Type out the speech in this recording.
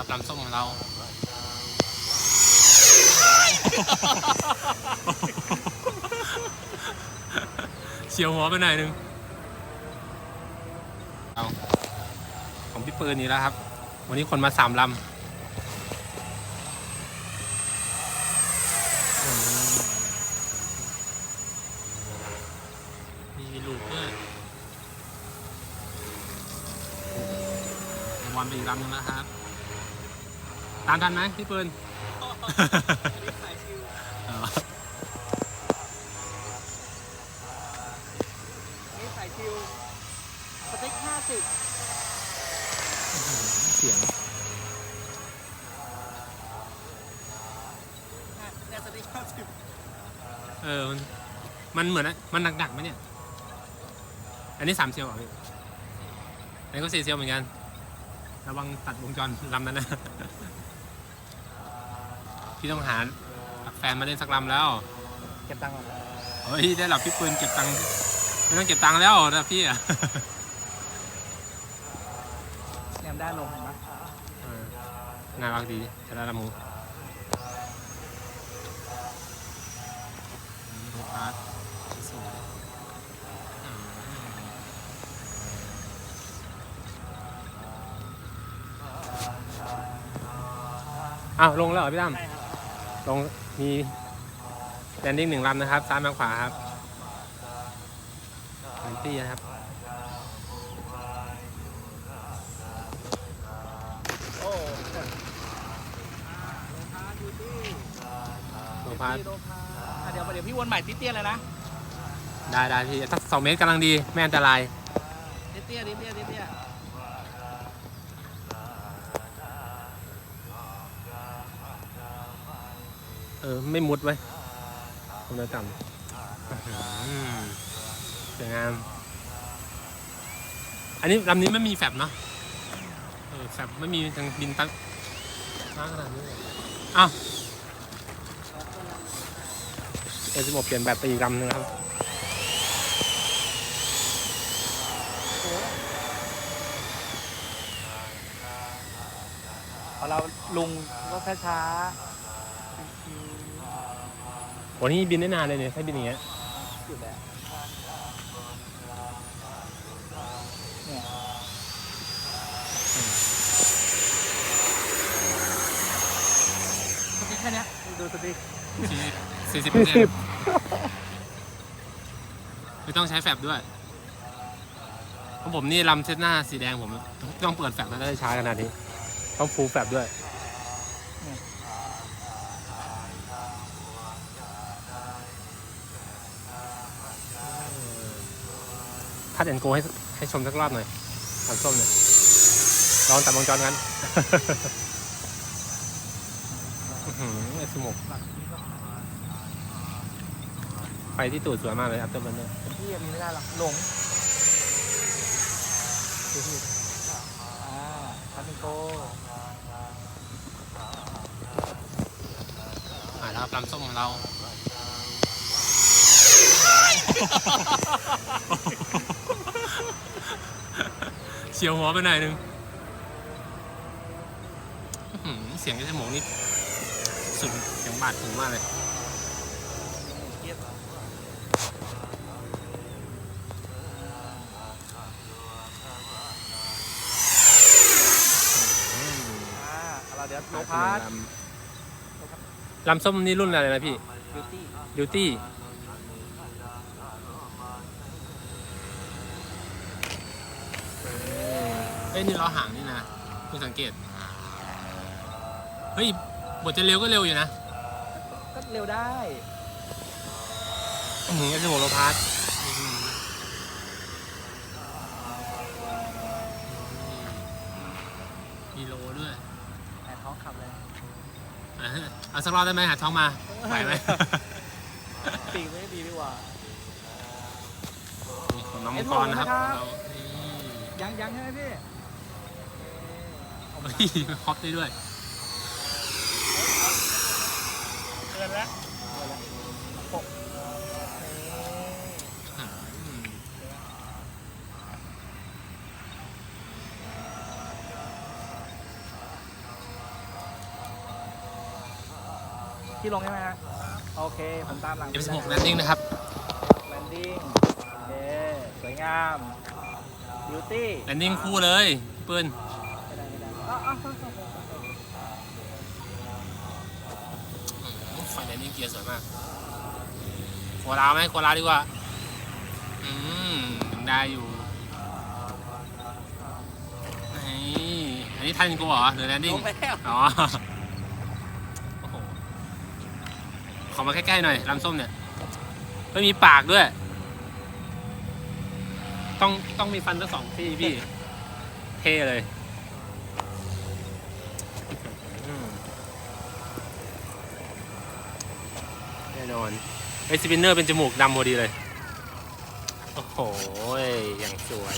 ครับลำส้มของเรา เฉียวหัวไปหน่อยหนึงเอาของพี่ปืนนี่แล้วครับ วันนี้คนมาสามลำมีลูกด้วยบอลไปอีลำนึงนะครับ ตามทันไหมพี่ปืนอ๋อนี่สายชิวสเต็กห้าสิบเสียงเนี่ยสเต็กห้าสิบเออ มัน มันเหมือนอะมันหนักๆไหมเนี่ย อันนี้สามเซียวเหรอพี่อันนี้ก็สี่เซียวเหมือนกัน ระวังตัดวงจรลำนั้นนะ พี่ต้องหาแฟนมาเล่นสักลำแล้ว เก็บตังค์ก่อนเฮ้ยได้หลับพี่ปืนเก็บตังค์ไม่ต้องเก็บตังค์แล้วนะพี่อะเนี่ยได้ลงเห็นไหมเออน่ารักดีชนะละมูอืมโลคาร์ดสวยอืมอ้าวลงแล้วเหรอพี่ตั้ม ใช่ครับ ลงมีแลนดิ้งหนึ่งลำนะครับ ซ้ายมาขวาครับแอนตี้นะครับ โอ้โลพาร์ดโลพาอะเดี๋ยวเดี๋ยวพี่วนใหม่ติเตี้ยเลยนะได้ได้พี่ถ้าสองเมตรกำลังดี ไม่อันตราย ติเตี้ยติเตี้ยติเตี้ย เออ ไม่มุดไว้ยผมเลยต่ำสวยงาม อันนี้ลำนี้ไม่มีแฟบเนาะเออแฟบไม่มีทางบินตั้งตั้งขนาดนี้เลยอ้าวเอสิบเปลี่ยนแบบไปอีกลำหนึงครับพอเราลุงก็ช้า วันนี้บินได้นานเลยเนี่ยใช้บินอย่างเงี้ยๆอยู่แล้วเนี่ยสติ๊กแค่เนี้ยดูสติ๊กสี่สิบเปอร์เซ็นต์ไม่ต้องใช้แฟบด้วยเพราะผมนี่ลำเซตหน้าสีแดงผม ต้องเปิดแฟบแล้วได้ช้าขนาดนี้ ต้องฟูลแฟบด้วย คัดแอนโกให้ให้ชมสักรอบหน่อยทำส้มเนี่ยลองตัดวงจรกันอื้อหือไอสโมกไฟที่ตูดสวยมากเลยอัพเตอร์เบนเนอร์พี่ยังมีไม่ได้หรอกหลงดูพี่อ่าคามิโกอ่าแล้วครับลำส้มของเรา เฉียวหัวไปหน่อยหนึงอื้อหือเสียงไอ้สโมกนี่สุดเสียงบาดหูมากเลยเทียบอืมอ่าเราเดี๋ยวโลพาร์ลำลำส้มนี่รุ่นอะไรนะพี่ บิวตี้ ดิวตี้ เฮ้ยนี่ล้อห่างนี่นะคุณสังเกต เฮ้ยบทจะเร็วก็เร็วอยู่นะ ก็เร็วได้อื้อหือไอ้สโมโลพาร์ทมีโลด้วยแต่ท้องขับเลยอะเอาสักรอบได้ไหมหาท้องมาไหวไหม ปีกไม่ดีดีกว่า นี่ของน้องมังกรนะครับไอ้โลนะครับเรานี่ ยังยังใช่ไหมพี่ ฮ้อปได้ด้วยเกินแล้วหกที่ลงใช่ไหมฮะโอเค ผมตามหลังเอฟซีบวกแลนดิ้งนะครับ แลนดิ้งเอเสวยงามบิวตี้แลนดิ้งคู่เลยปืน ได้อ้าวอ้าวอ้าวอ้าวอ้าวไฟแลนดิ้งเกียร์สวยมากโคลาไหมโคลาดีกว่า อืม ได้อยู่นี่อันนี้ทันกูเหรอหรือแลนดิ้งลงแล้วอ๋อโอ้โหขอมาใกล้ๆหน่อยลำส้มเนี่ยไม่มีปากด้วย ต้องต้องมีฟันทั้งสองที่พี่ เท่เลยอืมแน่ นอนไอสปินเนอร์เป็นจมูกดำพอดีเลย โอ้โหอย่างสวย